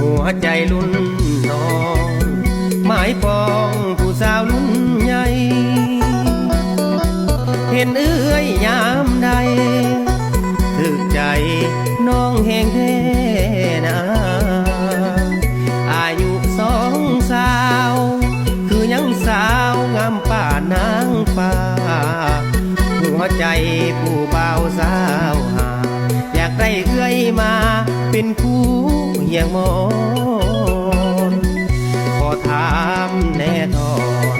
หัวใจลุ่นน้องหมายปองผู้สาวลุ่นใหญ่เห็นเอื้อยยามใดถึกใจน้องแหงแท้นะอา เป็นผู้อย่างมอนขอถามแน่ทอน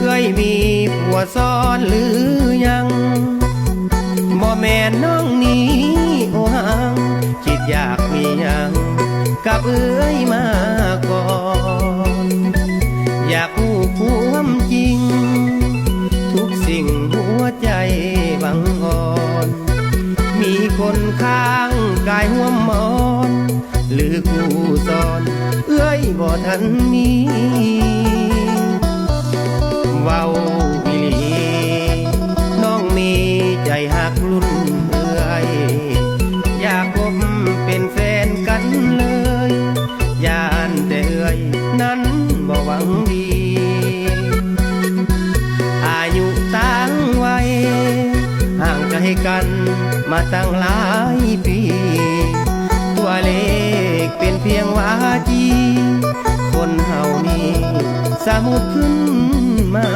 เอ้ยมีผัวซ้อนหรือยังบ่แม่นน้องนี้โอหัง คิดอยากมียังกับเอ้ยมาก่อน คนข้างกายห่วมมอน หรือกูสอน เอ้ยบ่ทันมีเว้าอีหลีน้องมีใจหักลุ่นเอ้ยอยากพบเป็นแฟนกันเลย ยานแต่เอ้ยนั้นบ่หวังดี ห่างไกลกันมาตั้งหลายปี ตัวเลขเป็นเพียงวาจี คนเฮานี้สมุดขึ้นมา